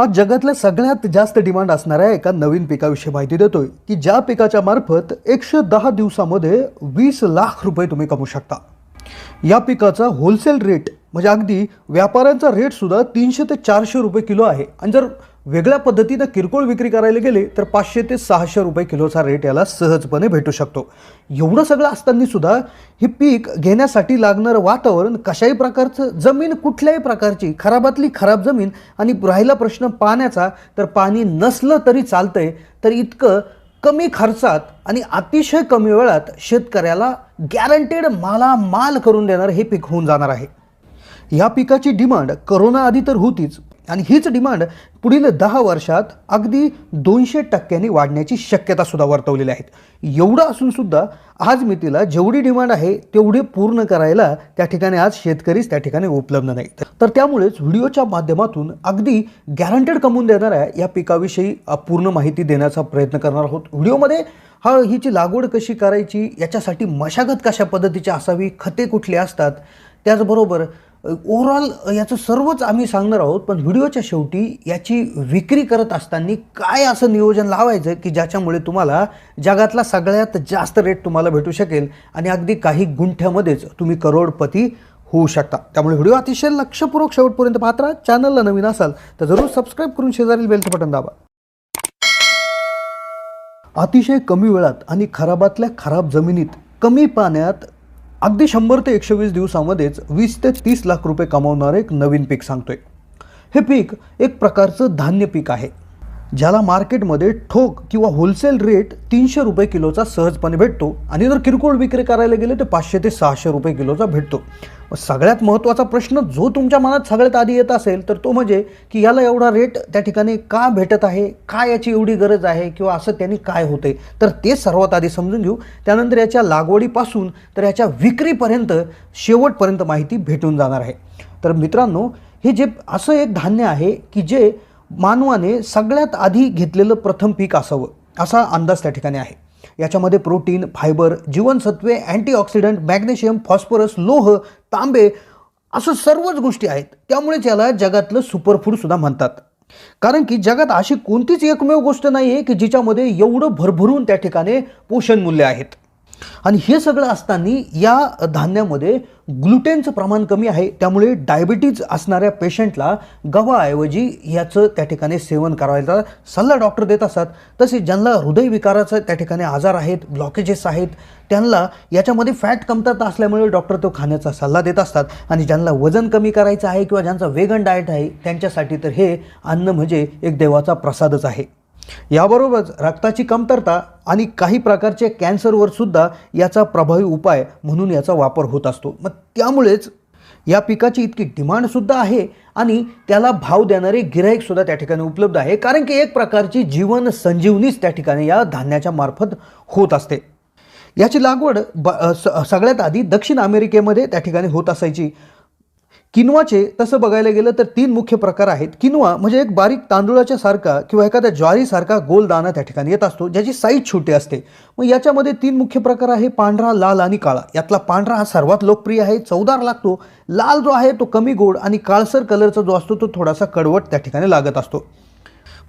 आज जगातल्या सगळ्यात जास्त डिमांड असणाऱ्या एका नवीन पिकाविषयी माहिती देतोय की ज्या पिकाच्या मार्फत एकशे दहा दिवसामध्ये वीस लाख रुपये तुम्ही कमवू शकता. या पिकाचा होलसेल रेट म्हणजे अगदी व्यापाऱ्यांचा रेटसुद्धा तीनशे ते चारशे रुपये किलो आहे. आणि जर वेगळ्या पद्धतीनं किरकोळ विक्री करायला गेले तर पाचशे ते सहाशे रुपये किलोचा रेट याला सहजपणे भेटू शकतो. एवढं सगळं असताना सुद्धा हे पीक घेण्यासाठी लागणारं वातावरण कशाही प्रकारचं जमीन कुठल्याही प्रकारची खराबातली खराब जमीन आणि राहिला प्रश्न पाण्याचा तर पाणी नसलं तरी चालतंय तर इतकं कमी खर्चात आणि अतिशय कमी वेळात शेतकऱ्याला गॅरंटेड माला माल करून देणारं हे पीक होऊन जाणार आहे. या पिकाची डिमांड करोना आधी तर होतीच आणि हीच डिमांड पुढील दहा वर्षात अगदी दोनशे टक्क्यांनी वाढण्याची शक्यता सुद्धा वर्तवलेली आहेत एवढं असूनसुद्धा आज मी तिला जेवढी डिमांड आहे तेवढी पूर्ण करायला त्या ठिकाणी आज शेतकरीच त्या ठिकाणी उपलब्ध नाही तर त्यामुळेच व्हिडिओच्या माध्यमातून अगदी गॅरंटेड कमवून देणाऱ्या या पिकाविषयी पूर्ण माहिती देण्याचा प्रयत्न करणार आहोत. व्हिडिओमध्ये हा हिची लागवड कशी करायची याच्यासाठी मशागत कशा पद्धतीची असावी खते कुठली असतात त्याचबरोबर ओव्हरऑल याचं सर्वच आम्ही सांगणार आहोत पण व्हिडिओच्या शेवटी याची विक्री करत असताना काय असं नियोजन लावायचं की ज्याच्यामुळे तुम्हाला जगातला सगळ्यात जास्त रेट तुम्हाला भेटू शकेल आणि अगदी काही गुंठ्यामध्येच तुम्ही करोडपती होऊ शकता. त्यामुळे व्हिडिओ अतिशय लक्षपूर्वक शेवटपर्यंत पाहत राहा. चॅनलला नवीन असाल तर जरूर सबस्क्राईब करून शेजारील बेलचं बटन दाबा. अतिशय कमी वेळात आणि खराबातल्या खराब जमिनीत कमी पाण्यात अगदी शंभर ते एकशे वीस दिवसामध्येच वीस ते तीस लाख रुपये कमावणारं एक नवीन पीक सांगतोय. हे पीक एक प्रकारचं धान्य पीक आहे. ज्याला मार्केटमध्ये ठोक किंवा होलसेल रेट तीनशे रुपये किलोचा सहजपणे भेटतो आणि जर किरकोळ विक्री करायला गेले तर पाचशे ते सहाशे रुपये किलोचा भेटतो. सगळ्यात महत्त्वाचा प्रश्न जो तुमच्या मनात सगळ्यात आधी येत असेल तर तो म्हणजे की याला एवढा रेट त्या ठिकाणी का भेटत आहे? का याची एवढी गरज आहे? किंवा असं त्यांनी काय होते? तर ते सर्वात आधी समजून घेऊ. त्यानंतर याच्या लागवडीपासून तर याच्या विक्रीपर्यंत शेवटपर्यंत माहिती भेटून जाणार आहे. तर मित्रांनो हे जे असं एक धान्य आहे की जे मानवाने सगळ्यात आधी घेतलेलं प्रथम पीक असावं असा अंदाज त्या ठिकाणी आहे. याच्यामध्ये प्रोटीन फायबर जीवनसत्वे अँटीऑक्सिडंट मॅग्नेशियम फॉस्फरस लोह तांबे असं सर्वच गोष्टी आहेत. त्यामुळेच याला जगातलं सुपरफूडसुद्धा म्हणतात. कारण की जगात अशी कोणतीच एकमेव गोष्ट नाही आहे की जिच्यामध्ये एवढं भरभरून त्या ठिकाणी पोषण मूल्य आहेत. आणि हे सगळं असताना या धान्यामध्ये ग्लुटेनचं प्रमाण कमी आहे. त्यामुळे डायबिटीज असणाऱ्या पेशंटला गव्हाऐवजी याचं त्या ठिकाणी सेवन करायचा सल्ला डॉक्टर देत असतात. तसेच ज्यांना हृदयविकाराचा त्या ठिकाणी आजार आहेत ब्लॉकेजेस आहेत त्यांना याच्यामध्ये फॅट कमतरता असल्यामुळे डॉक्टर तो खाण्याचा सल्ला देत असतात. आणि ज्यांना वजन कमी करायचं आहे किंवा ज्यांचा वेगन डाएट आहे त्यांच्यासाठी तर हे अन्न म्हणजे एक देवाचा प्रसादच आहे. याबरोबरच रक्ताची कमतरता आणि काही प्रकारचे कॅन्सरवर सुद्धा याचा प्रभावी उपाय म्हणून याचा वापर होत असतो. मग त्यामुळेच या पिकाची इतकी डिमांडसुद्धा आहे आणि त्याला भाव देणारे गिराईकसुद्धा त्या ठिकाणी उपलब्ध आहे. कारण की एक प्रकारची जीवन संजीवनीच त्या ठिकाणी या धान्याच्या मार्फत होत असते. याची लागवड ब स सगळ्यात आधी दक्षिण अमेरिकेमध्ये त्या ठिकाणी होत असायची. किनवाचे तसं बघायला गेलं तर तीन मुख्य प्रकार आहेत. किनवा म्हणजे एक बारीक तांदुळाच्या सारखा किंवा एखाद्या ज्वारीसारखा गोल दाना त्या ठिकाणी येत असतो ज्याची साईज छोटी असते. मग याच्यामध्ये तीन मुख्य प्रकार आहे पांढरा लाल आणि काळा. यातला पांढरा हा सर्वात लोकप्रिय आहे चवदार लागतो. लाल जो आहे तो कमी गोड आणि काळसर कलरचा जो असतो तो थोडासा कडवट त्या ठिकाणी लागत असतो.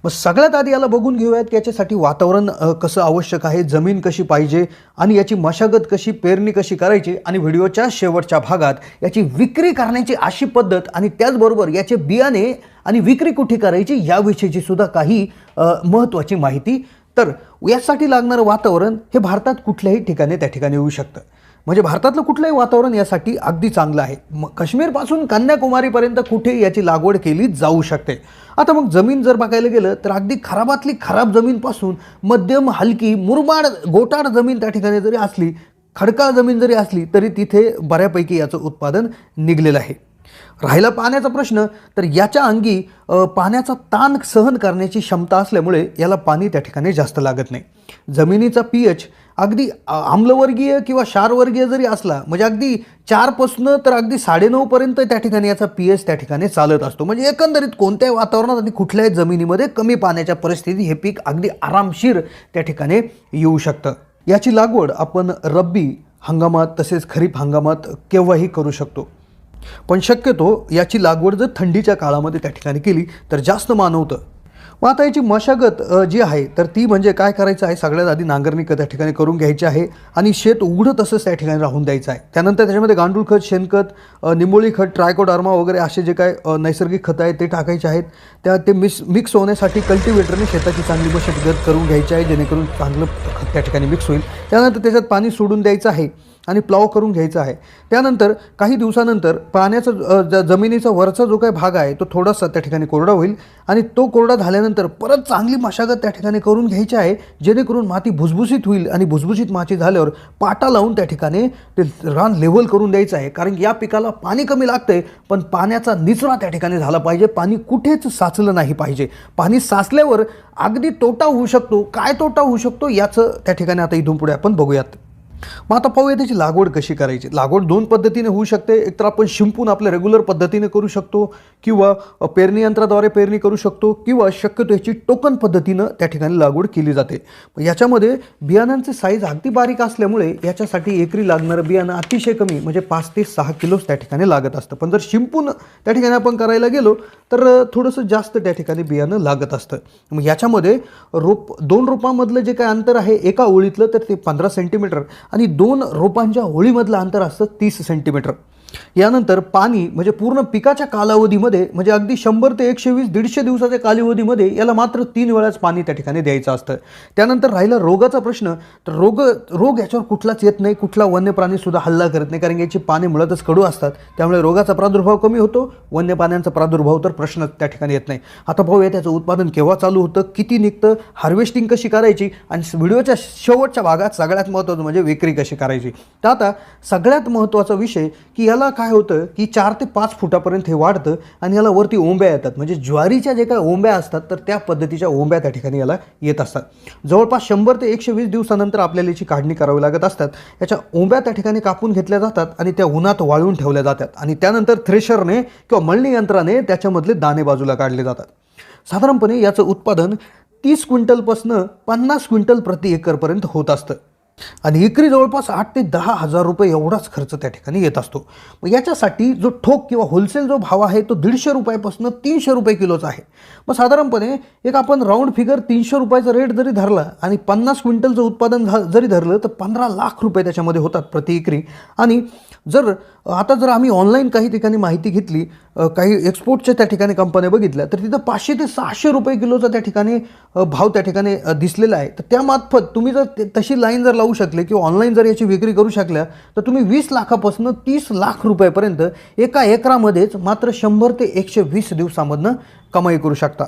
मग सगळ्यात आधी याला बघून घेऊयात की याच्यासाठी वातावरण कसं आवश्यक आहे जमीन कशी पाहिजे आणि याची मशागत कशी पेरणी कशी करायची आणि व्हिडिओच्या शेवटच्या भागात याची विक्री करण्याची अशी पद्धत आणि त्याचबरोबर याचे बियाणे आणि विक्री कुठे करायची याविषयीची सुद्धा काही महत्त्वाची माहिती. तर यासाठी लागणारं वातावरण हे भारतात कुठल्याही ठिकाणी त्या ठिकाणी येऊ शकतं. म्हणजे भारतातलं कुठलंही वातावरण यासाठी अगदी चांगलं आहे. मग काश्मीरपासून कन्याकुमारीपर्यंत कुठे याची लागवड केली जाऊ शकते. आता मग जमीन जर बघायला गेलं तर अगदी खराबातली खराब जमीनपासून मध्यम हलकी मुरमाड गोटाड जमीन त्या ठिकाणी जरी असली खडकाळ जमीन जरी असली तरी तिथे बऱ्यापैकी याचं उत्पादन निघलेलं आहे. राहिला पाण्याचा प्रश्न तर याच्या अंगी पाण्याचा ताण सहन करण्याची क्षमता असल्यामुळे याला पाणी त्या ठिकाणी जास्त लागत नाही. जमिनीचा पी एच अगदी आम्लवर्गीय किंवा क्षारवर्गीय जरी असला म्हणजे अगदी चारपासनं तर अगदी साडेनऊपर्यंत त्या ठिकाणी याचा पी एच त्या ठिकाणी चालत असतो. म्हणजे एकंदरीत कोणत्याही वातावरणात आणि कुठल्याही जमिनीमध्ये कमी पाण्याच्या परिस्थिती हे पीक अगदी आरामशीर त्या ठिकाणी येऊ शकतं. याची लागवड आपण रब्बी हंगामात तसेच खरीप हंगामात केव्हाही करू शकतो. पण शक्यतो याची लागवड जर थंडीच्या काळामध्ये त्या ठिकाणी केली तर जास्त मानवतं मग आता याची मशागत जी आहे तर ती म्हणजे काय करायचं आहे? सगळ्यात आधी नांगरणी त्या ठिकाणी करून घ्यायची आहे आणि शेत उघडं तसंच त्या ठिकाणी राहून द्यायचं आहे. त्यानंतर त्याच्यामध्ये गांडूळ खत शेणखत निंबोळी खत ट्रायकोडार्मा वगैरे असे जे काय नैसर्गिक खतं आहेत ते टाकायचे आहेत. त्या ते मिक्स मिक्स होण्यासाठी कल्टिवेटरने शेताची चांगली मशागत करून घ्यायची आहे जेणेकरून चांगलं खत त्या ठिकाणी मिक्स होईल. त्यानंतर त्याच्यात पाणी सोडून द्यायचं आहे. आणि प्लाव करून घ्यायचा आहे. त्यानंतर काही दिवसानंतर पाण्याचा ज जमिनीचा वरचा जो काही भाग आहे तो थोडासा त्या ठिकाणी कोरडा होईल आणि तो कोरडा झाल्यानंतर परत चांगली मशागत त्या ठिकाणी करून घ्यायची आहे जेणेकरून माती भुसभुशीत होईल आणि भुसभुशीत माती झाल्यावर पाटा लावून त्या ठिकाणी ते रान लेवल करून द्यायचं आहे. कारण या पिकाला पाणी कमी लागतंय पण पाण्याचा निचरा त्या ठिकाणी झाला पाहिजे. पाणी कुठेच साचलं नाही पाहिजे. पाणी साचल्यावर अगदी तोटा होऊ शकतो. काय तोटा होऊ शकतो याचं त्या ठिकाणी आता इथून पुढे आपण बघूयात. मग आता पाहूया त्याची लागवड कशी करायची. लागवड दोन पद्धतीने होऊ शकते. एकतर आपण शिंपून आपल्या रेग्युलर पद्धतीने करू शकतो किंवा पेरणी यंत्राद्वारे पेरणी करू शकतो किंवा शक्यतो याची टोकन पद्धतीनं त्या ठिकाणी लागवड केली जाते. मग याच्यामध्ये बियाणांचे साईज अगदी बारीक असल्यामुळे याच्यासाठी एकरी लागणारं बियाणं अतिशय कमी म्हणजे पाच ते सहा किलोच त्या ठिकाणी लागत असतं. पण जर शिंपून त्या ठिकाणी आपण करायला गेलो तर थोडंसं जास्त त्या ठिकाणी बियाणं लागत असतं. मग याच्यामध्ये रोप दोन रोपांमधलं जे काय अंतर आहे एका ओळीतलं तर ते पंधरा सेंटीमीटर आणि दोन रोपांच्या होळीमधलं अंतर असतं तीस सेंटीमीटर. यानंतर पाणी म्हणजे पूर्ण पिकाच्या कालावधीमध्ये म्हणजे अगदी शंभर ते एकशे वीस दीडशे दिवसाच्या कालावधीमध्ये याला मात्र तीन वेळाच पाणी त्या ठिकाणी द्यायचं असतं. त्यानंतर राहिला रोगाचा प्रश्न तर रोग रोग याच्यावर कुठलाच येत नाही कुठला वन्य प्राणीसुद्धा हल्ला करत नाही कारण याची पाने मुळातच कडू असतात. त्यामुळे रोगाचा प्रादुर्भाव कमी होतो वन्य प्राण्यांचा प्रादुर्भाव तर प्रश्न त्या ठिकाणी येत नाही. आता पाहूया त्याचं उत्पादन केव्हा चालू होतं किती निघतं हार्वेस्टिंग कशी करायची आणि व्हिडिओच्या शेवटच्या भागात सगळ्यात महत्त्वाचं म्हणजे विक्री कशी करायची. तर आता सगळ्यात महत्त्वाचा विषय की याला काय होतं की चार ते पाच फुटापर्यंत हे वाढतं आणि याला वरती ओंब्या येतात. म्हणजे ज्वारीच्या जे काय ओंब्या असतात तर त्या पद्धतीच्या ओंब्या त्या ठिकाणी याला येत असतात. जवळपास शंभर ते एकशे वीस दिवसानंतर आपल्याला याची काढणी करावी लागत असतात. याच्या ओंब्या त्या ठिकाणी कापून घेतल्या जातात आणि त्या उन्हात वाळवून ठेवल्या जातात. आणि त्यानंतर थ्रेशरने किंवा मळणी यंत्राने त्याच्यामधले दाणे बाजूला काढले जातात. साधारणपणे याचं उत्पादन तीस क्विंटलपासनं पन्नास क्विंटल प्रति एकरपर्यंत होत असतं. आणि एकरी जवळपास आठ ते दहा हजार रुपये एवढाच खर्च त्या ठिकाणी येत असतो. मग याच्यासाठी जो ठोक किंवा होलसेल जो भाव आहे तो दीडशे रुपयापासून तीनशे रुपये किलोचा आहे. मग साधारणपणे एक आपण राऊंड फिगर तीनशे रुपयाचा रेट जरी धरला आणि पन्नास क्विंटलचं उत्पादन झा जरी धरलं तर पंधरा लाख रुपये त्याच्यामध्ये होतात प्रति एकरी. आणि जर आता जर आम्ही ऑनलाईन काही ठिकाणी माहिती घेतली काही एक्सपोर्टच्या त्या ठिकाणी कंपन्या बघितल्या तर तिथं पाचशे ते सहाशे रुपये किलोचा त्या ठिकाणी भाव त्या ठिकाणी दिसलेला आहे. तर त्यामार्फत तुम्ही जर तशी लाईन जर लावू शकले किंवा ऑनलाईन जर याची विक्री करू शकल्या तर तुम्ही वीस लाखापासून तीस लाख रुपयापर्यंत एका एकरामध्येच मात्र शंभर ते एकशे वीस दिवसामधनं कमाई करू शकता.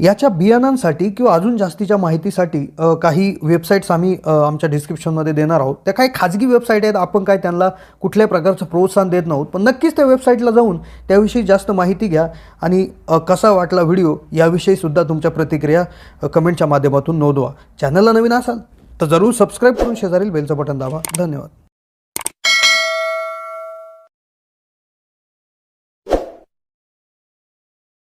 याच्या बियाणांसाठी किंवा अजून जास्तीच्या माहितीसाठी काही वेबसाईट्स आम्ही आमच्या डिस्क्रिप्शनमध्ये देणार आहोत. त्या काही खाजगी वेबसाईट आहेत आपण काय त्यांना कुठल्याही प्रकारचं प्रोत्साहन देत नव्हत पण नक्कीच त्या वेबसाईटला जाऊन त्याविषयी जास्त माहिती घ्या आणि कसा वाटला व्हिडिओ याविषयीसुद्धा तुमच्या प्रतिक्रिया कमेंटच्या माध्यमातून नोंदवा. चॅनलला नवीन असाल तर जरूर सबस्क्राईब करून शेजारील बेलचं बटन दाबा. धन्यवाद.